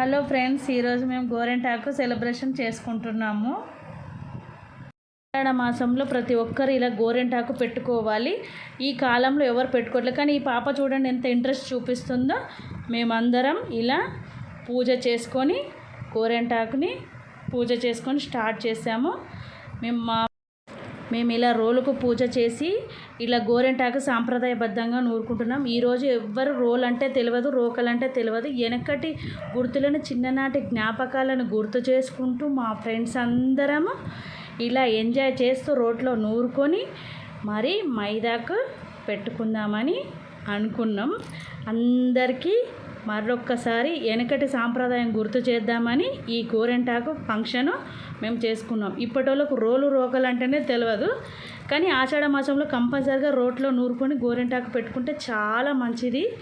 Hello friends ఈరోజు మేము గోరెంటాకు celebration చేసుకుంటున్నాము. ఆషాఢ మాసంలో ప్రతి ఒక్కరు ఇలా గోరెంటాకు పెట్టుకోవాలి. ఈ కాలంలో ఎవరు పెట్టుకోవట్లేదు కానీ ఈ పాప చూడండి ఎంత ఇంట్రెస్ట్ చూపిస్తుందో. మేమందరం ఇలా పూజ చేసుకొని గోరెంటాకుని పూజ చేసుకొని స్టార్ట్ చేసాము. మేము మా మేము ఇలా రోలుకు పూజ చేసి ఇలా గోరెంటాకు సాంప్రదాయబద్ధంగా నూరుకుంటున్నాం. ఈరోజు ఎవ్వరు రోల్ అంటే తెలియదు రోకలంటే తెలియదు వెనకటి గుర్తులను చిన్ననాటి జ్ఞాపకాలను గుర్తు చేసుకుంటూ మా ఫ్రెండ్స్ అందరము ఇలా ఎంజాయ్ చేస్తూ రోడ్లో నూరుకొని మరి మైదాకు పెట్టుకుందామని అనుకున్నాం. అందరికీ మరొక్కసారి వెనకటి సాంప్రదాయం గుర్తు చేద్దామని ఈ గోరెంటాకు ఫంక్షను మేము చేసుకున్నాం. ఇప్పటిలోకి రోలు రోకలు అంటేనే తెలియదు కానీ ఆషాఢ మాసంలో కంపల్సరిగా రోట్లో నూరుకొని గోరెంటాకు పెట్టుకుంటే చాలా మంచిది.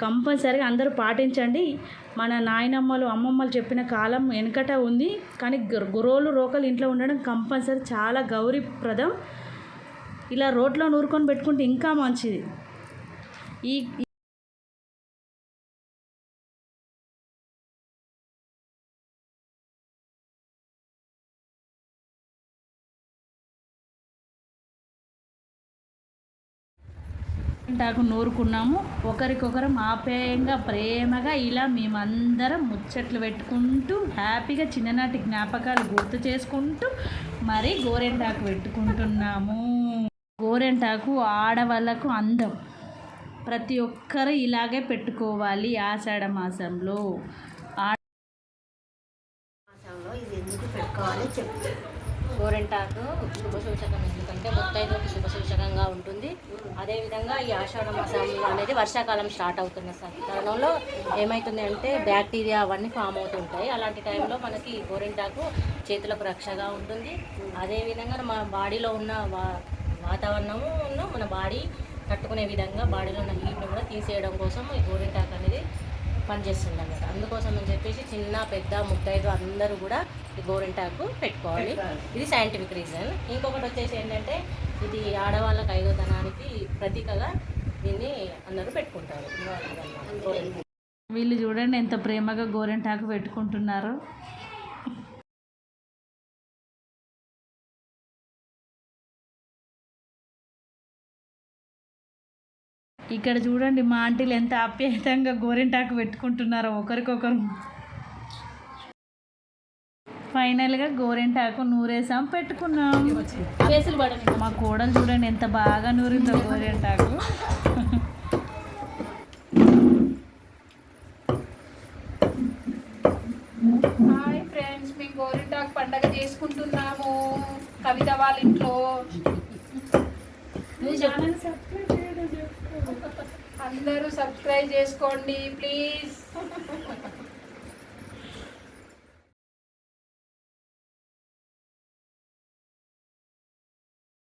కంపల్సరిగా అందరూ పాటించండి. మన నాయనమ్మలు అమ్మమ్మలు చెప్పిన కాలం వెనకట ఉంది. కానీ గ- రోలు రోకలు ఇంట్లో ఉండడం కంపల్సరీ చాలా గౌరీప్రదం ఇలా రోడ్లో నూరుకొని పెట్టుకుంటే ఇంకా మంచిది. ఈ దాకు నూరుకున్నాము. ఒకరికొకరం ఆప్యాయంగా ప్రేమగా ఇలా మేమందరం ముచ్చట్లు పెట్టుకుంటూ హ్యాపీగా చిన్ననాటి జ్ఞాపకాలు గుర్తు చేసుకుంటూ మరి గోరెంటాకు పెట్టుకుంటున్నాము. గోరెంటాకు ఆడవాళ్ళకు అందం. ప్రతి ఒక్కరు ఇలాగే పెట్టుకోవాలి ఆషాఢ మాసంలో మాసంలో ఇది ఎందుకు పెట్టుకోవాలి చెప్పు. గోరెంటాకు శుభసూచకం ఎందుకంటే ముత్తైదు శుభసూచకంగా ఉంటుంది. అదేవిధంగా ఈ ఆషాఢ మాసంలో అనేది వర్షాకాలం స్టార్ట్ అవుతున్న స- తరుణంలో ఏమవుతుంది అంటే బ్యాక్టీరియా అవన్నీ ఫామ్ అవుతుంటాయి. అలాంటి టైంలో మనకి గోరింటాకు చేతులకు రక్షగా ఉంటుంది. అదేవిధంగా మన బాడీలో ఉన్న వా వాతావరణము మన బాడీ తట్టుకునే విధంగా బాడీలో ఉన్న హీట్ను కూడా తీసేయడం కోసం ఈ గోరింటాకు అనేది పనిచేస్తుంది అన్నమాట అందుకోసం అని చెప్పేసి చిన్న పెద్ద ముత్తైదు అందరూ కూడా ఈ గోరింటాకు పెట్టుకోవాలి. ఇది సైంటిఫిక్ రీజన్ ఇంకొకటి వచ్చేసి ఏంటంటే ఇది ఆడవాళ్ళకి ఐదోతనానికి ప్రతీకగా దీన్ని అందరూ పెట్టుకుంటారు. వీళ్ళు చూడండి ఎంత ప్రేమగా గోరెంటాకు పెట్టుకుంటున్నారు. ఇక్కడ చూడండి మా ఆంటీలు ఎంత ఆప్యాయంగా గోరెంటాకు పెట్టుకుంటున్నారో ఒకరికొకరు. ఫైనల్గా గోరెంటాకు నూరేసాం పెట్టుకున్నాం. మా కోడలు చూడండి ఎంత బాగా నూరిందో గోరెంటాకు. హాయ్ ఫ్రెండ్స్ మేము గోరింటాకు పండగ చేసుకుంటున్నాము. కవిత వాళ్ళ ఇంట్లో. అందరూ సబ్స్క్రైబ్ చేసుకోండి ప్లీజ్